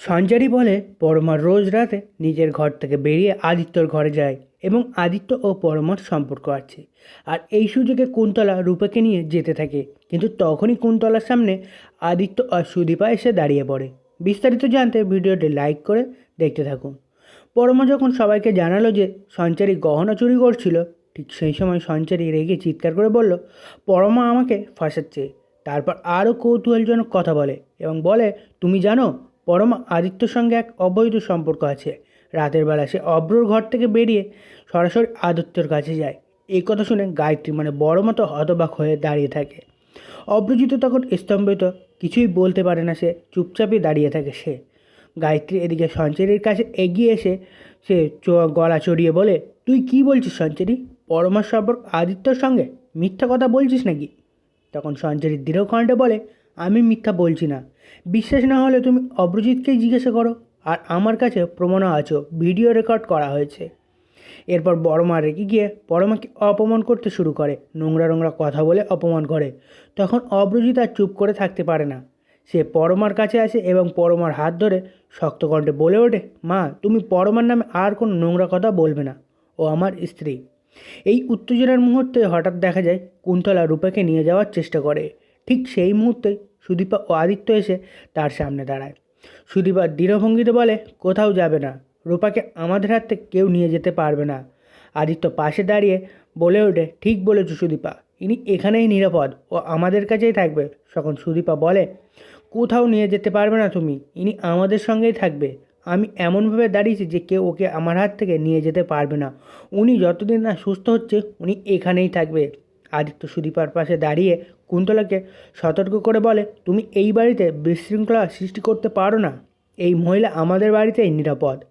সঞ্চারী বলে, পরমার রোজ রাতে নিজের ঘর থেকে বেরিয়ে আদিত্যর ঘরে যায় এবং আদিত্য ও পরমার সম্পর্ক আছে। আর এই সুযোগে কুন্তলা রূপাকে নিয়ে যেতে থাকে। কিন্তু তখনই কুন্তলার সামনে আদিত্য আর সুদীপা এসে দাঁড়িয়ে পড়ে। বিস্তারিত জানতে ভিডিওটি লাইক করে দেখতে থাকুন। পরমা যখন সবাইকে জানালো যে সঞ্চারী গহনা চুরি করছিল, ঠিক সেই সময় সঞ্চারী রেগে চিৎকার করে বলল, পরমা আমাকে ফাঁসাচ্ছে। তারপর আরও কৌতূহলজনক কথা বলে এবং বলে, তুমি জানো পরমা আদিত্যর সঙ্গে এক অবৈধ সম্পর্ক আছে। রাতের বেলা সে অব্রর ঘর থেকে বেরিয়ে সরাসরি আদিত্যর কাছে যায়। এই কথা শুনে গায়ত্রী মানে বড় মতো হতবাক হয়ে দাঁড়িয়ে থাকে। অব্রজিৎ তখন স্তম্ভিত, কিছুই বলতে পারে না সে, চুপচাপই দাঁড়িয়ে থাকে সে। গায়ত্রী এদিকে সঞ্চারীর কাছে এগিয়ে এসে সে গলা চড়িয়ে বলে, তুই কি বলছিস সঞ্চারী? পরমার সম্পর্ক আদিত্যর সঙ্গে? মিথ্যা কথা বলছিস নাকি? তখন সঞ্চারী দৃঢ়কণ্ঠে বলে আমি মিথ্যা বলছি না। বিশ্বাস না হলে তুমি অব্রজিৎকেই জিজ্ঞাসা করো। আর আমার কাছে প্রমাণও আছো, ভিডিও রেকর্ড করা হয়েছে। এরপর বড়মা রেগে গিয়ে বড়মাকে অপমান করতে শুরু করে, নোংরা নোংরা কথা বলে অপমান করে। তখন অব্রজিৎ আর চুপ করে থাকতে পারে না। সে পরমার কাছে আসে এবং পরমার হাত ধরে শক্ত কণ্ঠে বলে ওঠে, মা, তুমি পরমার নামে আর কোনো নোংরা কথা বলবে না। ও আমার স্ত্রী। এই উত্তেজনার মুহূর্তে হঠাৎ দেখা যায় কুন্তলা রূপাকে নিয়ে যাওয়ার চেষ্টা করে। ঠিক সেই মুহূর্তে সুদীপা ও আদিত্য এসে তার সামনে দাঁড়ায়। সুদীপা দৃঢ়ভঙ্গিতে বলে, কোথাও যাবে না। রূপাকে আমাদের হাত কেউ নিয়ে যেতে পারবে না। আদিত্য পাশে দাঁড়িয়ে বলে ওঠে, ঠিক বলেছ সুদীপা। ইনি এখানেই নিরাপদ ও আমাদের কাছেই থাকবে। তখন সুদীপা বলে, কোথাও নিয়ে যেতে পারবে না তুমি। ইনি আমাদের সঙ্গেই থাকবে। আমি এমনভাবে দাঁড়িয়েছি যে কেউ ওকে আমার হাত থেকে নিয়ে যেতে পারবে না। উনি যতদিন না সুস্থ হচ্ছে, উনি এখানেই থাকবে। আদিত্য সুদীপার পাশে দাঁড়িয়ে কুন্তলাকে সতর্ক করে বলে, তুমি এই বাড়িতে বিশৃঙ্খলা সৃষ্টি করতে পারো না। এই মহিলা আমাদের বাড়িতেই নিরাপদ।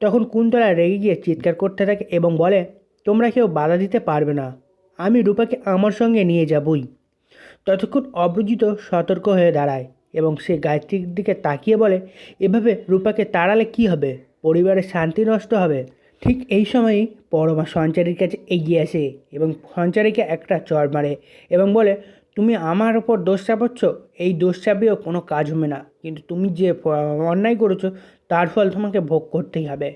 তখন কুন্তলা রেগে গিয়ে চিৎকার করতে থাকে এবং বলে, তোমরা কেউ বাধা দিতে পারবে না। আমি রূপাকে আমার সঙ্গে নিয়ে যাবই। ততক্ষণ অব্রজিত সতর্ক হয়ে দাঁড়ায় এবং সে গায়ত্রীর দিকে তাকিয়ে বলে, এভাবে রূপাকে তাড়ালে কি হবে? পরিবারের শান্তি নষ্ট হবে। ঠিক এই সময়ই পরমা সঞ্চারীর কাছে এগিয়ে আসে এবং সঞ্চারীকে একটা চড় মারে এবং বলে, তুমি আমার ওপর দোষ চাপাচ্ছ, এই দোষ চাপিয়েও কোনো কাজ হবে না। কিন্তু তুমি যে অন্যায় করেছ, তার ফল তোমাকে ভোগ করতেই হবে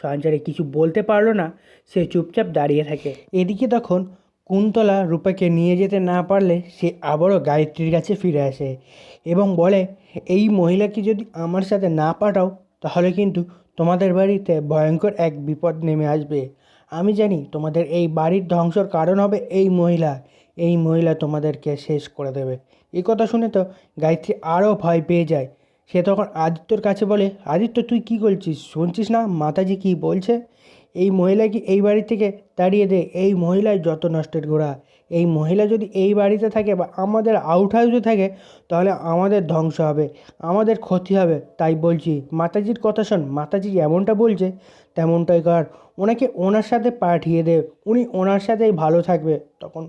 সঞ্চারী কিছু বলতে পারল না, সে চুপচাপ দাঁড়িয়ে থাকে। এদিকে তখন কুন্তলা রূপাকে নিয়ে যেতে না পারলে সে আবারও গায়ত্রীর কাছে ফিরে আসে এবং বলে, এই মহিলাকে যদি আমার সাথে না পাঠাও, তাহলে কিন্তু তোমাদের বাড়িতে ভয়ঙ্কর এক বিপদ নেমে আসবে। আমি জানি তোমাদের এই বাড়ির ধ্বংসর কারণ হবে এই মহিলা। এই মহিলা তোমাদেরকে শেষ করে দেবে। এই কথা শুনে তো গায়ত্রী আরও ভয় পেয়ে যায়। সে তখন আদিত্যর কাছে বলে, আদিত্য, তুই কি করছিস? শুনছিস না? মাতাজি কি বলছে? এই মহিলাকে এই বাড়ি থেকে তাড়িয়ে দে এই মহিলার যত নষ্টের গোড়া। এই মহিলা যদি এই বাড়িতে থাকে বা আমাদের আউট হাউসে থাকে, তাহলে আমাদের ধ্বংস হবে, আমাদের ক্ষতি হবে, তাই বলছি। মাতাজির কথা শোন, মাতাজি এমনটা বলছে, তেমনটাই কর। ওনাকে ওনার সাথে পাঠিয়ে দে, উনি ওনার সাথেই ভালো থাকবে। তখন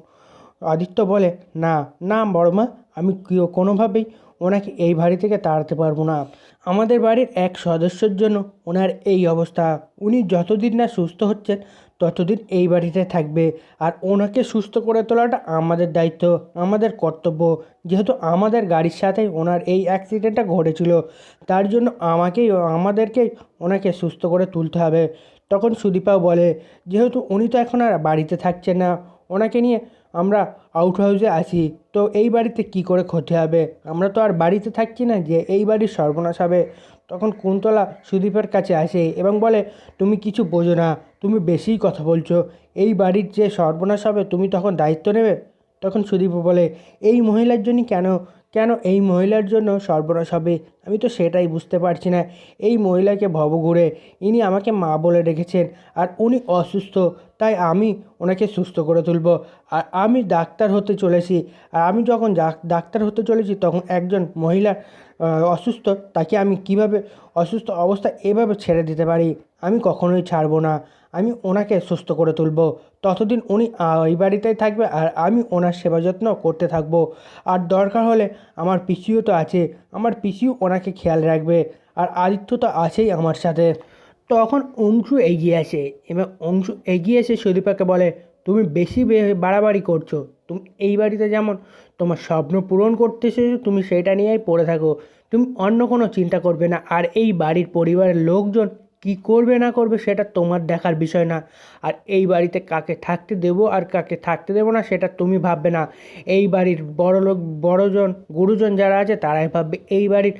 আদিত্য বলে, না না বড়মা, আমি কোনোভাবেই ওনাকে এই বাড়ি থেকে তাড়াতে পারব না। আমাদের বাড়ির এক সদস্যের জন্য ওনার এই অবস্থা। উনি যতদিন না সুস্থ হচ্ছেন, ততদিন এই বাড়িতে থাকবে। আর ওনাকে সুস্থ করে তোলাটা আমাদের দায়িত্ব, আমাদের কর্তব্য। যেহেতু আমাদের গাড়ির সাথেই ওনার এই অ্যাক্সিডেন্টটা ঘটেছিল, তার জন্য আমাকেই আমাদেরকেই ওনাকে সুস্থ করে তুলতে হবে। তখন সুদীপাও বলে, যেহেতু উনি তো এখন আর বাড়িতে থাকছেন না ওনাকে নিয়ে আমরা আউট হাউসে আছি। তো এই বাড়িতে কি করে ক্ষতি হবে? আমরা তো আর বাড়িতে থাকছি না যে এই বাড়ির সর্বনাশ হবে। তখন কুন্তলা সুদীপের কাছে আসে এবং বলে, তুমি কিছু বোঝো না, তুমি বেশিই কথা বলছো। এই বাড়ির যে সর্বনাশ হবে, তুমি তখন দায়িত্ব নেবে? তখন সুদীপ বলে, এই মহিলার জন্য কেন কেন এই মহিলার জন্য সর্বনাশ হবে? আমি তো সেটাই বুঝতে পারছি না। এই মহিলাকে ভবঘুরে। ইনি আমাকে মা বলে রেখেছেন আর উনি অসুস্থ, তাই আমি ওনাকে সুস্থ করে তুলব। আর আমি ডাক্তার হতে চলেছি। আর আমি যখন ডাক- ডাক্তার হতে চলেছি, তখন একজন মহিলা অসুস্থ, তাকে আমি কীভাবে অসুস্থ অবস্থা এভাবে ছেড়ে দিতে পারি? আমি কখনোই ছাড়বো না। আমি ওনাকে সুস্থ করে তুলব। ততদিন উনি এই বাড়িতেই থাকবে আর আমি ওনার সেবা যত্ন করতে থাকব। আর দরকার হলে আমার পিসিও তো আছে, আমার পিসিও ওনাকে খেয়াল রাখবে আর আদিত্য তো আছেই আমার সাথে। তখন অংশু এগিয়ে আসে এবং অংশু এগিয়ে এসে সুদীপাকে বলে, তুমি বেশি বাড়াবাড়ি করছ, তুমি, এই বাড়িতে যেমন তোমার স্বপ্ন পূরণ করতে এসেছ, তুমি সেটা নিয়েই পড়ে থাকো। তুমি অন্য কোনো চিন্তা করবে না। আর এই বাড়ির পরিবারের লোকজন কি করবে না করবে সেটা তোমার দেখার বিষয় না। আর এই বাড়িতে কাকে থাকতে দেবো আর কাকে থাকতে দেবো না সেটা তুমি ভাববে না। এই বাড়ির বড় লোক বড়জন গুরুজন যারা আছে তারাই ভাববে এই বাড়ির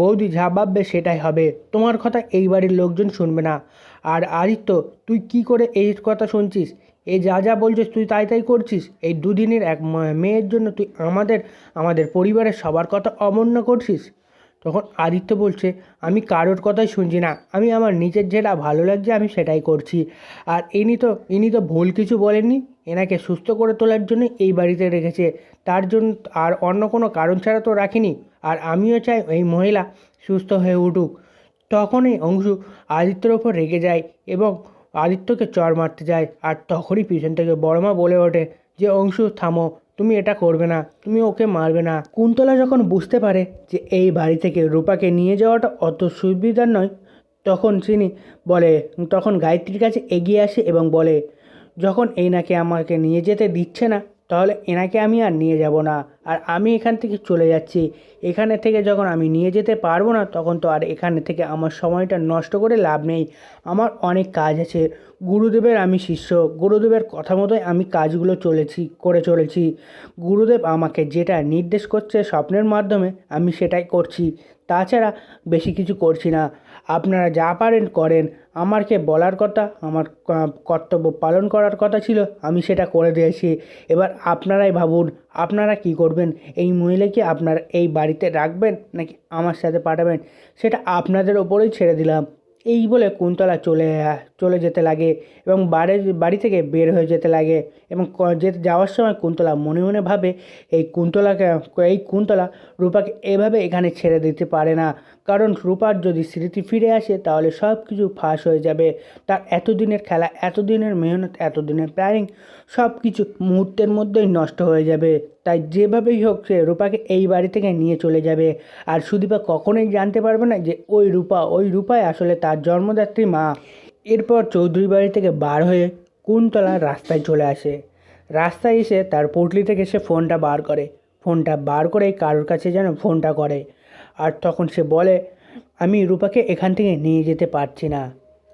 বৌদি যা ভাববে সেটাই হবে। তোমার কথা এই বাড়ির লোকজন শুনবে না। আর আদিত্য, তুই কি করে এই কথা শুনছিস? এই যা যা বলছিস তুই তাই তাই করছিস? এই দুদিনের এক মেয়ের জন্য তুই আমাদের আমাদের পরিবারের সবার কথা অমান্য করছিস? তখন আদিত্য বলছে, আমি কারোর কথাই শুনছি না। আমি আমার নিজের যেটা ভালো লাগছে আমি সেটাই করছি। আর ইনি তো ইনি তো ভুল কিছু বলেননি। এনাকে সুস্থ করে তোলার জন্য এই বাড়িতে রেখেছে। তার জন্য আর অন্য কোনো কারণ ছাড়া তো রাখিনি। আর আমিও চাই এই মহিলা সুস্থ হয়ে উঠুক। তখনই অংশু আদিত্যর ওপর রেগে যায় এবং আদিত্যকে চর মারতে যায়। আর তখনই পিছন থেকে বড়মা বলে ওঠে যে, অংশু, থামো। তুমি এটা করবে না, তুমি ওকে মারবে না। কুন্তলা যখন বুঝতে পারে যে এই বাড়ি থেকে রূপাকে নিয়ে যাওয়াটা অত সুবিধার নয়, তখন তিনি বলে, তখন গায়ত্রীর কাছে এগিয়ে আসে এবং বলে, যখন এনাকে নাকি আমাকে নিয়ে যেতে দিচ্ছে না, তাহলে এনাকে আমি আর নিয়ে যাব না। আর আমি এখান থেকে চলে যাচ্ছি। এখানে থেকে যখন আমি নিয়ে যেতে পারব না, তখন তো আর এখানে থেকে আমার সময়টা নষ্ট করে লাভ নেই। আমার অনেক কাজ আছে। গুরুদেবের আমি শিষ্য। গুরুদেবের কথা মতোই আমি কাজগুলো চলেছি, করে চলেছি। গুরুদেব আমাকে যেটা নির্দেশ করছে স্বপ্নের মাধ্যমে, আমি সেটাই করছি। তাছাড়া বেশি কিছু করছি না। আপনারা যা পারেন, করেন। আমারকে বলার কথা, আমার কর্তব্য পালন করার কথা ছিল, আমি সেটা করে দিয়েছি। এবার আপনারাই ভাবুন, আপনারা কি করবেন? এই মহিলাকে আপনার এই বাড়িতে রাখবেন নাকি আমার সাথে পাঠাবেন? সেটা আপনাদের ওপরেই ছেড়ে দিলাম। এই বলে কুন্তলা চলে চলে যেতে লাগে এবং বাড়ির বাড়ি থেকে বের হয়ে যেতে লাগে এবং যেতে যাওয়ার সময় কুন্তলা মনে মনে ভাবে, এই কুন্তলাকে, এই কুন্তলা রূপাকে এভাবে এখানে ছেড়ে দিতে পারে না। কারণ রূপার যদি স্মৃতি ফিরে আসে, তাহলে সব কিছু ফাঁস হয়ে যাবে। তার এতদিনের খেলা, এতদিনের মেহনত, এতদিনের প্ল্যানিং সব কিছু মুহূর্তের মধ্যেই নষ্ট হয়ে যাবে। তাই যেভাবেই হোক, সে রূপাকে এই বাড়ি থেকে নিয়ে চলে যাবে। আর সুদীপা কখনোই জানতে পারবে না যে ওই রূপা, ওই রূপাই আসলে তার জন্মদাত্রী মা। এরপর চৌধুরী বাড়ি থেকে বার হয়ে কুন্তলা রাস্তায় চলে আসে। রাস্তায় এসে তার পুটলি থেকে সে ফোনটা বার করে। ফোনটা বার করে কারোর কাছে যেন ফোনটা করে। আর তখন সে বলে, আমি রূপাকে এখান থেকে নিয়ে যেতে পারছি না।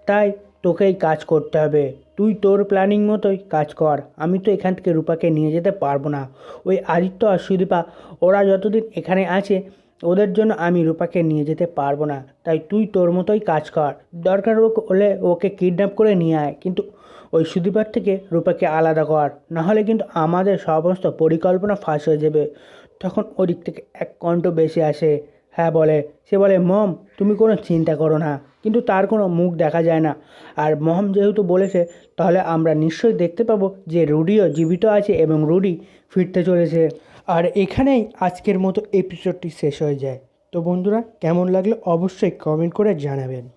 তাই তোকেই কাজ করতে হবে। তুই তোর প্ল্যানিং মতোই কাজ কর। আমি তো এখান থেকে রূপাকে নিয়ে যেতে পারব না ওই আদিত্য আর সুদীপা, ওরা যতদিন এখানে আছে, ওদের জন্য আমি রূপাকে নিয়ে যেতে পারব না। তাই তুই তোর মতোই কাজ কর। দরকার হলে ওকে কিডন্যাপ করে নিয়ে আয়। কিন্তু ওই সুদীপার থেকে রূপাকে আলাদা কর। নাহলে কিন্তু আমাদের সমস্ত পরিকল্পনা ফাঁস হয়ে যাবে। তখন ওদিক থেকে এক কণ্ঠ বেশি আসে। হ্যাঁ বলে। সে বলে, মম, তুমি কোনো চিন্তা করো না। কিন্তু তার কোনো মুখ দেখা যায় না। আর মহম যেহেতু বলেছে, তাহলে আমরা নিশ্চয়ই দেখতে পাবো যে রুডিও জীবিত আছে এবং রুডি ফিরতে চলেছে। আর এখানেই আজকের মতো এপিসোডটি শেষ হয়ে যায়। তো বন্ধুরা, কেমন লাগলে অবশ্যই কমেন্ট করে জানাবেন।